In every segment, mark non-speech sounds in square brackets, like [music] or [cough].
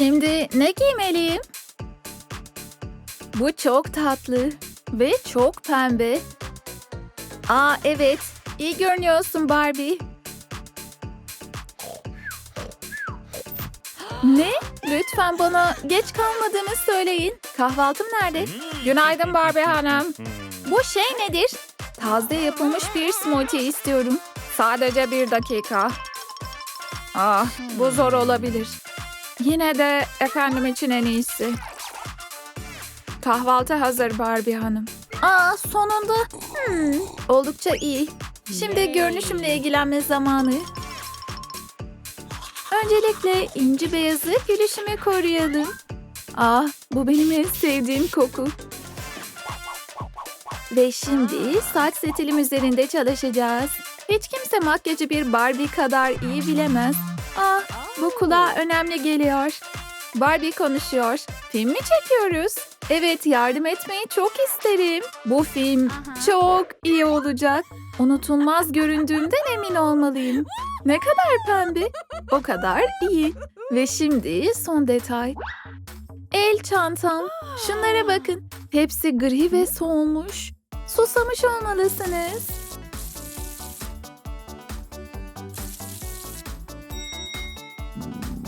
Şimdi ne giymeliyim? Bu çok tatlı ve çok pembe. Aa evet, iyi görünüyorsun Barbie. Ne? Lütfen bana geç kalmadığımı söyleyin. Kahvaltım nerede? Günaydın Barbie [laughs] Hanım. Bu şey nedir? Taze yapılmış bir smoothie istiyorum. Sadece bir dakika. Ah, bu zor olabilir. Yine de efendim için en iyisi. Kahvaltı hazır Barbie Hanım. Aa, sonunda. Hmm, oldukça iyi. Şimdi görünüşümle ilgilenme zamanı. Öncelikle inci beyazı gülüşümü koruyalım. Ah, bu benim en sevdiğim koku. Ve şimdi saç setilim üzerinde çalışacağız. Hiç kimse makyajı bir Barbie kadar iyi bilemez. Ah, bu kulağa önemli geliyor. Barbie konuşuyor. Film mi çekiyoruz? Evet, yardım etmeyi çok isterim. Bu film çok iyi olacak. Unutulmaz göründüğümden emin olmalıyım. Ne kadar pembe, o kadar iyi. Ve şimdi son detay. El çantam. Şunlara bakın. Hepsi gri ve solmuş. Susamış olmalısınız.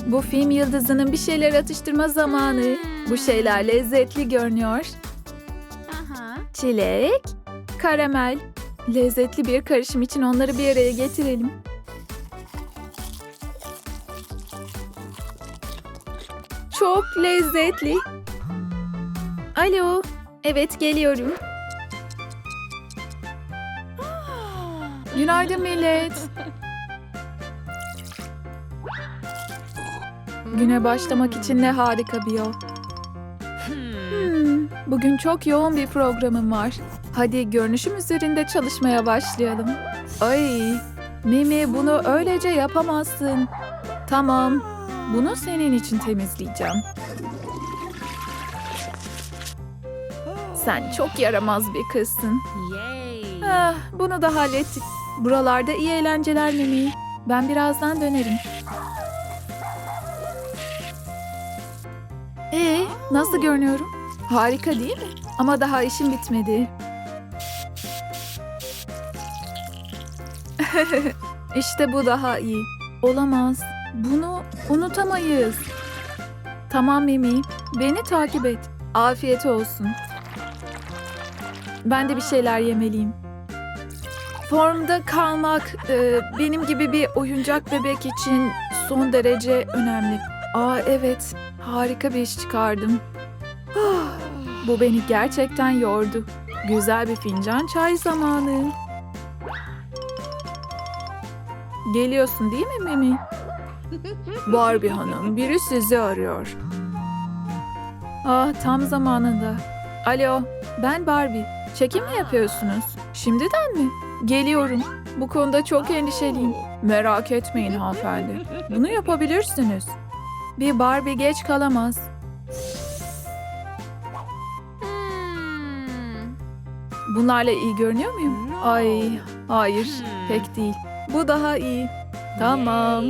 Bu film yıldızının bir şeyler atıştırma zamanı. Bu şeyler lezzetli görünüyor. Çilek, karamel. Lezzetli bir karışım için onları bir araya getirelim. Çok lezzetli. Alo, evet geliyorum. Günaydın millet. [laughs] Güne başlamak için ne harika bir yol. Hmm, bugün çok yoğun bir programım var. Hadi görünüşüm üzerinde çalışmaya başlayalım. Ay, Mimi bunu öylece yapamazsın. Tamam, bunu senin için temizleyeceğim. Sen çok yaramaz bir kızsın. Ah, bunu da hallettik. Buralarda iyi eğlenceler Mimi. Ben birazdan dönerim. Nasıl görünüyorum? Harika değil mi? Ama daha işim bitmedi. [laughs] işte bu daha iyi. Olamaz. Bunu unutamayız. Tamam Mimi, beni takip et. Afiyet olsun. Ben de bir şeyler yemeliyim. Formda kalmak e, benim gibi bir oyuncak bebek için son derece önemli. Aa evet, harika bir iş çıkardım. [gasps] Bu beni gerçekten yordu. Güzel bir fincan çay zamanı. Geliyorsun değil mi Mimi? [laughs] Barbie Hanım, biri sizi arıyor. Ah, tam zamanında. Alo, ben Barbie. Çekim mi yapıyorsunuz? Şimdiden mi? Geliyorum. Bu konuda çok endişeliyim. Merak etmeyin hanımefendi. Bunu yapabilirsiniz. Bir Barbie geç kalamaz. Hmm. Bunlarla iyi görünüyor muyum? Ay, hayır, pek değil. Bu daha iyi. Tamam.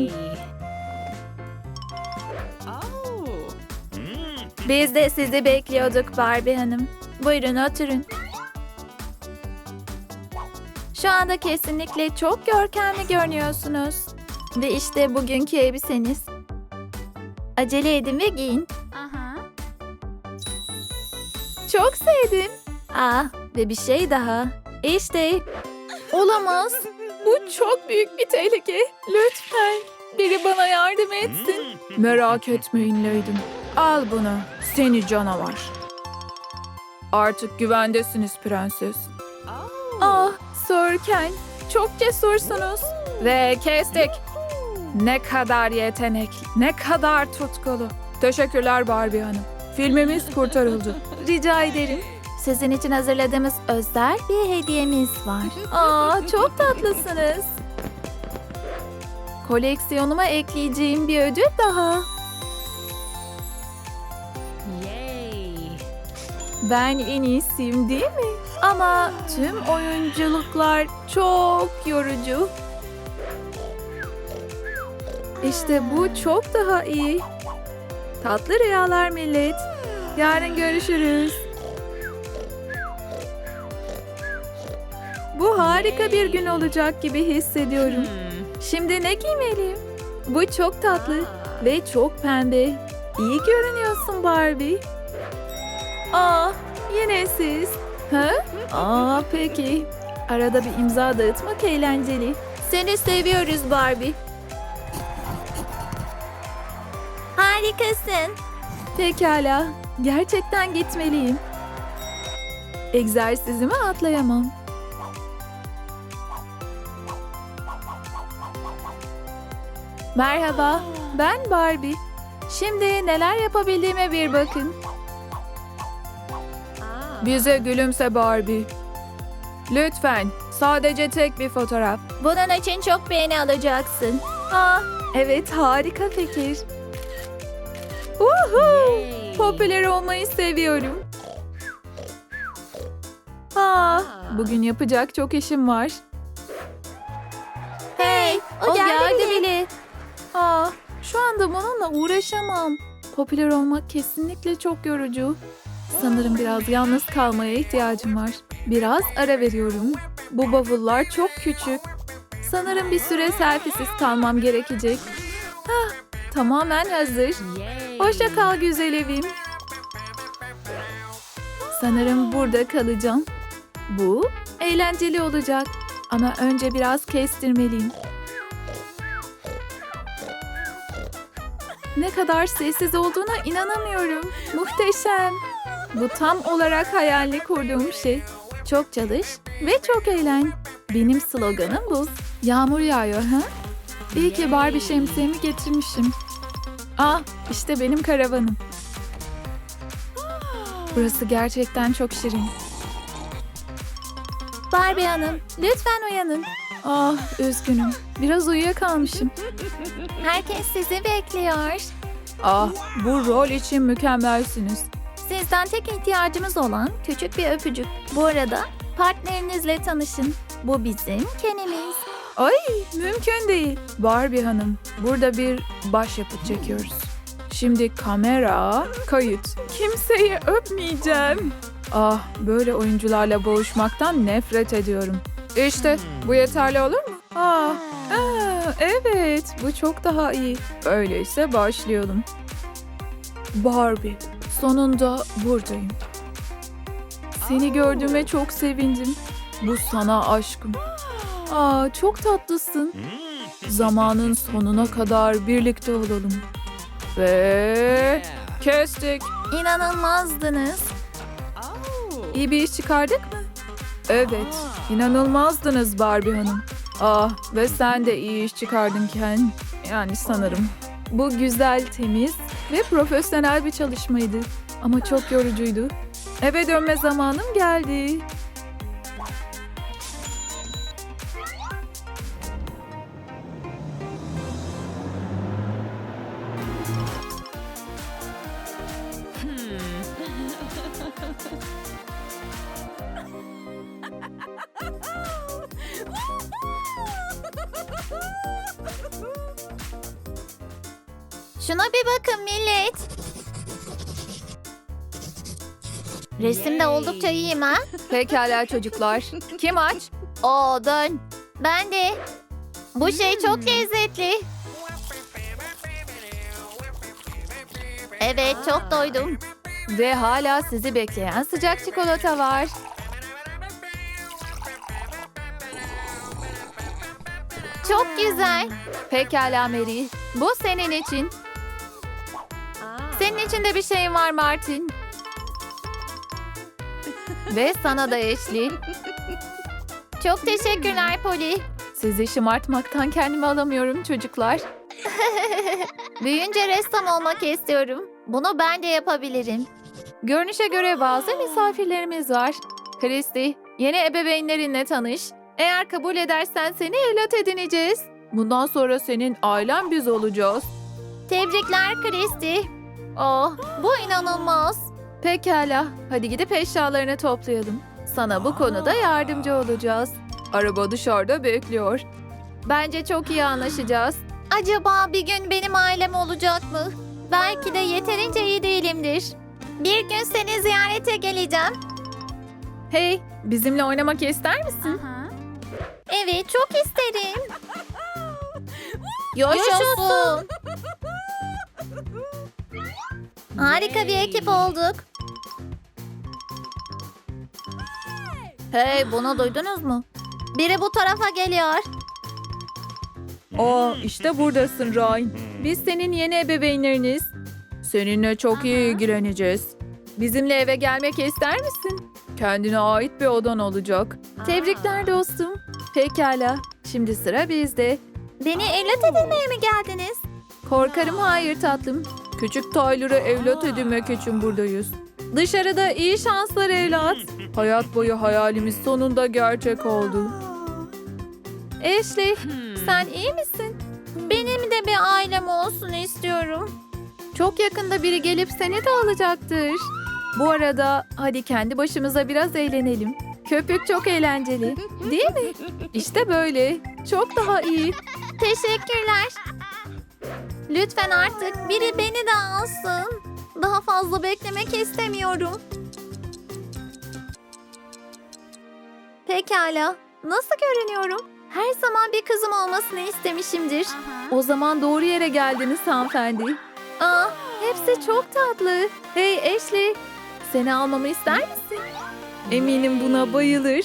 Oh. Biz de sizi bekliyorduk Barbie Hanım. Buyurun oturun. Şu anda kesinlikle çok görkemli görünüyorsunuz. Ve işte bugünkü elbiseniz. Acele edin ve giyin. Aha. Çok sevdim. Ah ve bir şey daha. İşte. Olamaz. Bu çok büyük bir tehlike. Lütfen. Biri bana yardım etsin. Merak etmeyin Leydim. Al bunu. Seni canavar. Artık güvendesiniz prenses. Oh. Ah Sir Ken. Çok cesursunuz. Ve kestik. Ne kadar yetenekli, ne kadar tutkulu. Teşekkürler Barbie Hanım. Filmimiz kurtarıldı. Rica ederim. Sizin için hazırladığımız özel bir hediyemiz var. Aa, çok tatlısınız. Koleksiyonuma ekleyeceğim bir ödül daha. Yay! Ben en iyisiyim değil mi? Ama tüm oyunculuklar çok yorucu. İşte bu çok daha iyi. Tatlı rüyalar millet. Yarın görüşürüz. Bu harika bir gün olacak gibi hissediyorum. Hmm. Şimdi ne giymeliyim? Bu çok tatlı ve çok pembe. İyi görünüyorsun Barbie. Aa, yine siz. Ha? Aa, peki. Arada bir imza dağıtmak eğlenceli. Seni seviyoruz Barbie. Harikasın. Pekala. Gerçekten gitmeliyim. Egzersizimi atlayamam. Merhaba, ben Barbie. Şimdi neler yapabildiğime bir bakın. Bize gülümse Barbie. Lütfen, sadece tek bir fotoğraf. Bunun için çok beğeni alacaksın. Ah, evet harika fikir. Uhu! Popüler olmayı seviyorum. Aa, bugün yapacak çok işim var. Hey, o, geldi, bile. Aa, şu anda bununla uğraşamam. Popüler olmak kesinlikle çok yorucu. Sanırım biraz yalnız kalmaya ihtiyacım var. Biraz ara veriyorum. Bu bavullar çok küçük. Sanırım bir süre selfiesiz kalmam gerekecek. Hah, tamamen hazır. Hoşça kal güzel evim. Sanırım burada kalacağım. Bu eğlenceli olacak. Ama önce biraz kestirmeliyim. Ne kadar sessiz olduğuna inanamıyorum. Muhteşem. Bu tam olarak hayalini kurduğum şey. Çok çalış ve çok eğlen. Benim sloganım bu. Yağmur yağıyor ha? İyi ki Barbie şemsiyemi getirmişim. Ah, işte benim karavanım. Burası gerçekten çok şirin. Barbie Hanım, lütfen uyanın. Ah, üzgünüm. Biraz uyuyakalmışım. Herkes sizi bekliyor. Ah, bu rol için mükemmelsiniz. Sizden tek ihtiyacımız olan küçük bir öpücük. Bu arada partnerinizle tanışın. Bu bizim Kenimiz. Ay, mümkün değil. Barbie Hanım, burada bir başyapıt çekiyoruz. Şimdi kamera, kayıt. Kimseyi öpmeyeceğim. Ah, böyle oyuncularla boğuşmaktan nefret ediyorum. İşte, bu yeterli olur mu? Ah, aa, evet, bu çok daha iyi. Öyleyse başlayalım. Barbie, sonunda buradayım. Seni gördüğüme çok sevindim. Bu sana aşkım. Aa, çok tatlısın. Zamanın sonuna kadar birlikte olalım. Ve kestik. İnanılmazdınız. Oh. İyi bir iş çıkardık mı? Evet, inanılmazdınız Barbie Hanım. Ah, ve sen de iyi iş çıkardın Ken. Yani sanırım. Bu güzel, temiz ve profesyonel bir çalışmaydı. Ama çok yorucuydu. Eve dönme zamanım geldi. Bakın millet. Resimde Yay. oldukça iyiyim ha. Pekala çocuklar. Kim aç? Oo ben. Ben de. Bu şey çok lezzetli. Evet çok doydum. Ve hala sizi bekleyen sıcak çikolata var. Çok güzel. Pekala Mary. Bu senin için. Senin için de bir şeyim var Martin. Ve sana da Ashley. Çok teşekkürler Poli. Sizi şımartmaktan kendimi alamıyorum çocuklar. [laughs] Büyüyünce ressam olmak istiyorum. Bunu ben de yapabilirim. Görünüşe göre bazı misafirlerimiz var. Christy, yeni ebeveynlerinle tanış. Eğer kabul edersen seni evlat edineceğiz. Bundan sonra senin ailen biz olacağız. Tebrikler Christy. Oh bu inanılmaz. Pekala, hadi gidip eşyalarını toplayalım. Sana bu konuda yardımcı olacağız. Araba dışarıda bekliyor. Bence çok iyi anlaşacağız. Acaba bir gün benim ailem olacak mı? Belki de yeterince iyi değilimdir. Bir gün seni ziyarete geleceğim. Hey, bizimle oynamak ister misin? Evet, çok isterim. Yaşasın. Harika bir ekip olduk. Hey, bunu duydunuz mu? Biri bu tarafa geliyor. Aa, işte buradasın Ryan. Biz senin yeni ebeveynleriniz. Seninle çok iyi ilgileneceğiz. Bizimle eve gelmek ister misin? Kendine ait bir odan olacak. Tebrikler dostum. Pekala. Şimdi sıra bizde. Beni evlat edinmeye mi geldiniz? Korkarım hayır tatlım. Küçük Tyler'ı evlat edinmek için buradayız. Dışarıda iyi şanslar evlat. [laughs] Hayat boyu hayalimiz sonunda gerçek oldu. Ashley, sen iyi misin? Benim de bir ailem olsun istiyorum. Çok yakında biri gelip seni de alacaktır. Bu arada hadi kendi başımıza biraz eğlenelim. Köpük çok eğlenceli. Değil mi? [laughs] İşte böyle. Çok daha iyi. Teşekkürler. Lütfen artık biri beni de alsın. Daha fazla beklemek istemiyorum. Pekala. Nasıl görünüyorum? Her zaman bir kızım olmasını istemişimdir. O zaman doğru yere geldiniz hanımefendi. Aa, hepsi çok tatlı. Hey Ashley, seni almamı ister misin? Eminim buna bayılır.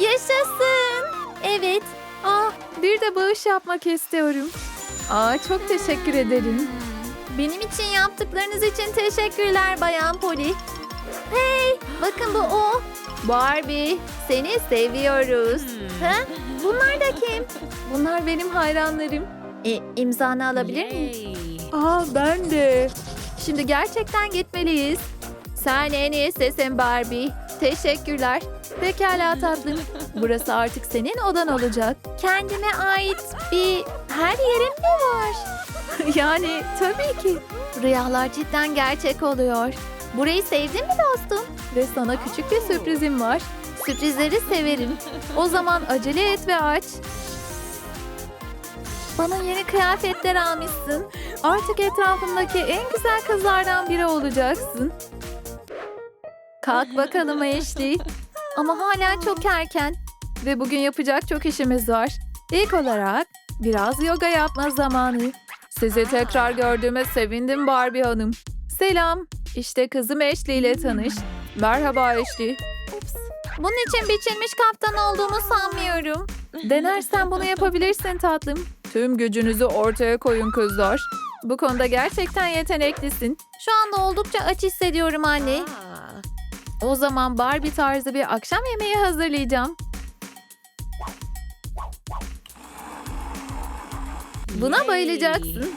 Yaşasın. Evet. Aa, bir de bağış yapmak istiyorum. Aa, çok teşekkür ederim. Benim için yaptıklarınız için teşekkürler Bayan Poli. Hey, bakın bu o. Barbie, seni seviyoruz. Ha? Bunlar da kim? Bunlar benim hayranlarım. E, imzanı alabilir miyim? Aa, ben de. Şimdi gerçekten gitmeliyiz. Sen en iyi sesin Barbie. Teşekkürler. Pekala tatlım. Burası artık senin odan olacak. Kendime ait bir her yerim mi var? [laughs] yani tabii ki. Rüyalar cidden gerçek oluyor. Burayı sevdin mi dostum? Ve sana küçük bir sürprizim var. Sürprizleri severim. O zaman acele et ve aç. Bana yeni kıyafetler almışsın. Artık etrafımdaki en güzel kızlardan biri olacaksın. Kalk bakalım [laughs] Ashley. Ama hala çok erken. Ve bugün yapacak çok işimiz var. İlk olarak biraz yoga yapma zamanı. Sizi tekrar gördüğüme sevindim Barbie Hanım. Selam. İşte kızım Ashley ile tanış. Merhaba Ashley. Bunun için biçilmiş kaftan olduğumu sanmıyorum. Denersen bunu yapabilirsin tatlım. Tüm gücünüzü ortaya koyun kızlar. Bu konuda gerçekten yeteneklisin. Şu anda oldukça aç hissediyorum anne. O zaman Barbie tarzı bir akşam yemeği hazırlayacağım. Buna bayılacaksın.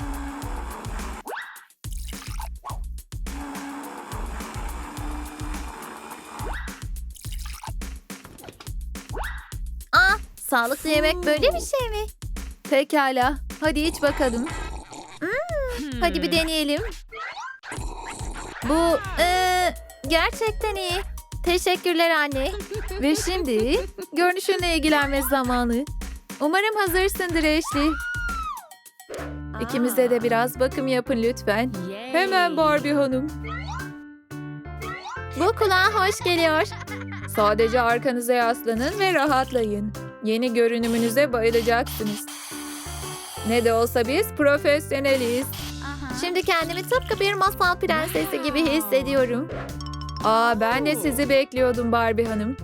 Ah, sağlıklı yemek böyle bir şey mi? Pekala. Hadi iç bakalım. Hadi bir deneyelim. Bu eee, gerçekten iyi. Teşekkürler anne. Ve şimdi görünüşünle ilgilenme zamanı. Umarım hazırsındır Ashley. İkimize de biraz bakım yapın lütfen. Hemen Barbie Hanım. Bu kulağa hoş geliyor. Sadece arkanıza yaslanın ve rahatlayın. Yeni görünümünüze bayılacaksınız. Ne de olsa biz profesyoneliz. Şimdi kendimi tıpkı bir masal prensesi gibi hissediyorum. Aa ben de sizi bekliyordum Barbie Hanım.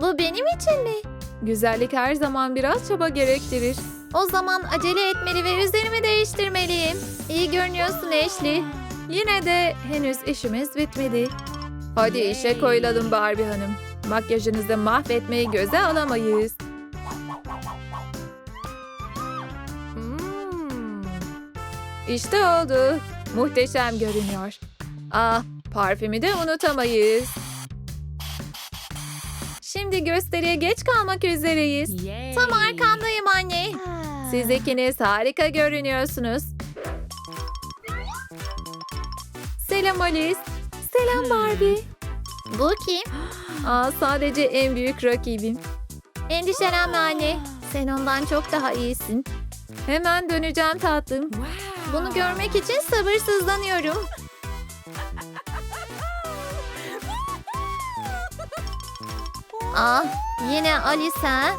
Bu benim için mi? Güzellik her zaman biraz çaba gerektirir. O zaman acele etmeli ve üzerimi değiştirmeliyim. İyi görünüyorsun Ashley. Yine de henüz işimiz bitmedi. Hadi işe koyulalım Barbie Hanım. Makyajınızı mahvetmeyi göze alamayız. İşte oldu. Muhteşem görünüyor. Ah, parfümü de unutamayız. Şimdi gösteriye geç kalmak üzereyiz. Tam arkandayım anne. Siz ikiniz harika görünüyorsunuz. Selam Alice. Selam Barbie. Bu kim? Aa, sadece en büyük rakibim. Endişelenme anne. Sen ondan çok daha iyisin. Hemen döneceğim tatlım. Bunu görmek için sabırsızlanıyorum. Ah, yine Alice ha?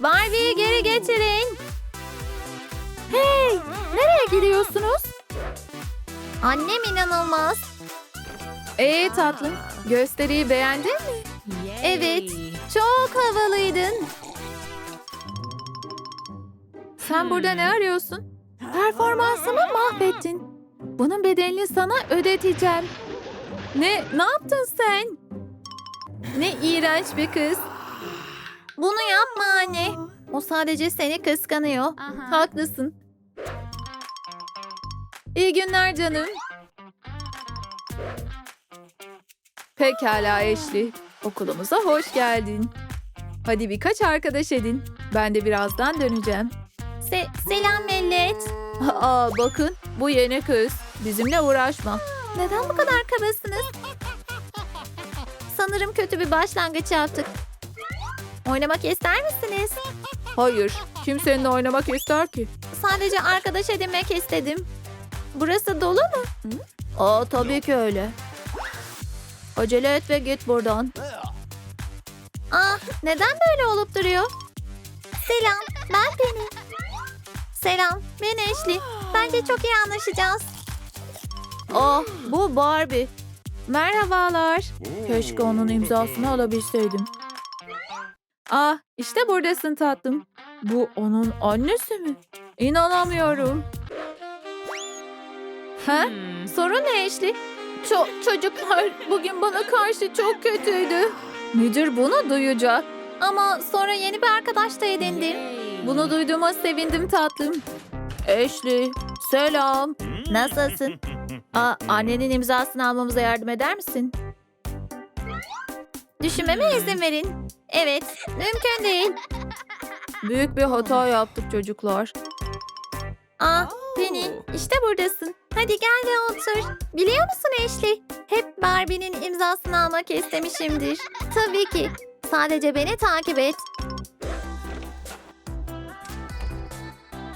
Barbie'yi geri getirin. Hey, nereye gidiyorsunuz? Annem inanılmaz. Ee tatlım, gösteriyi beğendin mi? Evet, çok havalıydın. Sen burada ne arıyorsun? Performansımı mahvettin. Bunun bedelini sana ödeteceğim. Ne, ne yaptın sen? Ne iğrenç bir kız. Bunu yapma anne. O sadece seni kıskanıyor. Haklısın. İyi günler canım. Pekala Eşli. Okulumuza hoş geldin. Hadi birkaç arkadaş edin. Ben de birazdan döneceğim. Se- selam millet. Aa bakın bu yeni kız. Bizimle uğraşma. Neden bu kadar kabasınız? Sanırım kötü bir başlangıç yaptık. Oynamak ister misiniz? Hayır. Kim seninle oynamak ister ki? Sadece arkadaş edinmek istedim. Burası dolu mu? Aa tabii ki öyle. Acele et ve git buradan. Aa, neden böyle olup duruyor? Selam, ben Penny. Selam, ben Ashley. Bence çok iyi anlaşacağız. Ah bu Barbie. Merhabalar. Keşke onun imzasını alabilseydim. Ah işte buradasın tatlım. Bu onun annesi mi? İnanamıyorum. Ha? Sorun ne Ashley? Ço- çocuklar bugün bana karşı çok kötüydü. Müdür bunu duyacak. Ama sonra yeni bir arkadaş da edindim. Bunu duyduğuma sevindim tatlım. Ashley, selam. Nasılsın? [laughs] Aa, annenin imzasını almamıza yardım eder misin? Düşünmeme izin verin. Evet, mümkün değil. Büyük bir hata yaptık çocuklar. Aa, Penny, işte buradasın. Hadi gel ve otur. Biliyor musun Ashley? Hep Barbie'nin imzasını almak istemişimdir. Tabii ki. Sadece beni takip et.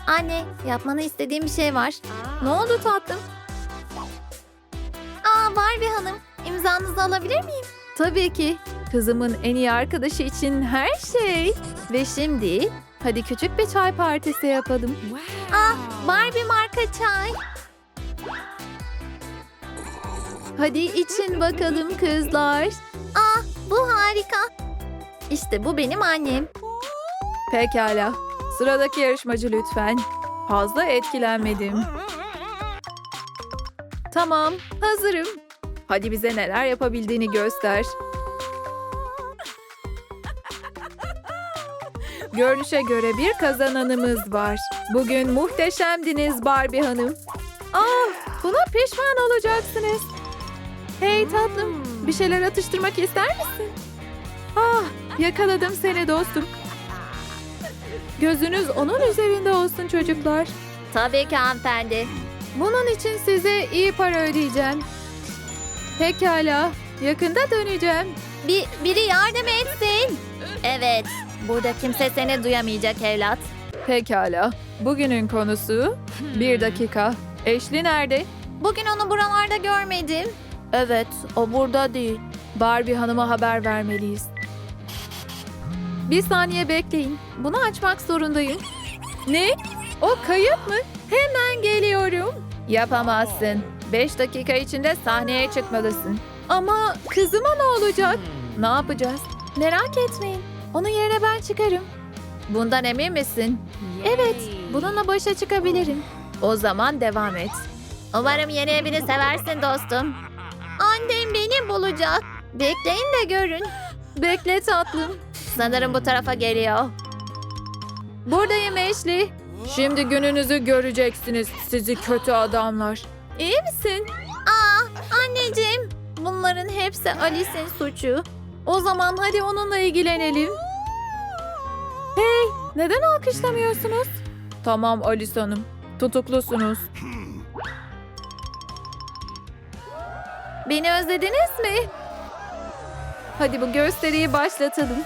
Anne, yapmanı istediğim bir şey var. Ne oldu tatlım? Barbie Hanım, imzanızı alabilir miyim? Tabii ki. Kızımın en iyi arkadaşı için her şey. Ve şimdi hadi küçük bir çay partisi yapalım. Aa, Barbie marka çay. Hadi için bakalım kızlar. Aa, bu harika. İşte bu benim annem. Pekala. Sıradaki yarışmacı lütfen. Fazla etkilenmedim. Tamam, hazırım. Hadi bize neler yapabildiğini göster. Görünüşe göre bir kazananımız var. Bugün muhteşemdiniz Barbie Hanım. Ah, buna pişman olacaksınız. Hey tatlım, bir şeyler atıştırmak ister misin? Ah, yakaladım seni dostum. Gözünüz onun üzerinde olsun çocuklar. Tabii ki hanımefendi. Bunun için size iyi para ödeyeceğim. Pekala, yakında döneceğim. Bir, biri yardım etsin. Evet, burada kimse seni duyamayacak evlat. Pekala, bugünün konusu bir dakika. Eşli nerede? Bugün onu buralarda görmedim. Evet, o burada değil. Barbie Hanım'a haber vermeliyiz. Bir saniye bekleyin. Bunu açmak zorundayım. Ne? O kayıp mı? Hemen geliyorum. Yapamazsın. Beş dakika içinde sahneye çıkmalısın. Ama kızıma ne olacak? Ne yapacağız? Merak etmeyin. Onun yerine ben çıkarım. Bundan emin misin? Evet, bununla başa çıkabilirim. O zaman devam et. Umarım yeni evini seversin dostum. Annem beni bulacak. Bekleyin de görün. Bekle tatlım. Sanırım bu tarafa geliyor. Buradayım Ashley. Şimdi gününüzü göreceksiniz sizi kötü adamlar. İyi misin? Aa, anneciğim. Bunların hepsi Alice'in suçu. O zaman hadi onunla ilgilenelim. Hey, neden alkışlamıyorsunuz? Tamam Alice Hanım, tutuklusunuz. Beni özlediniz mi? Hadi bu gösteriyi başlatalım.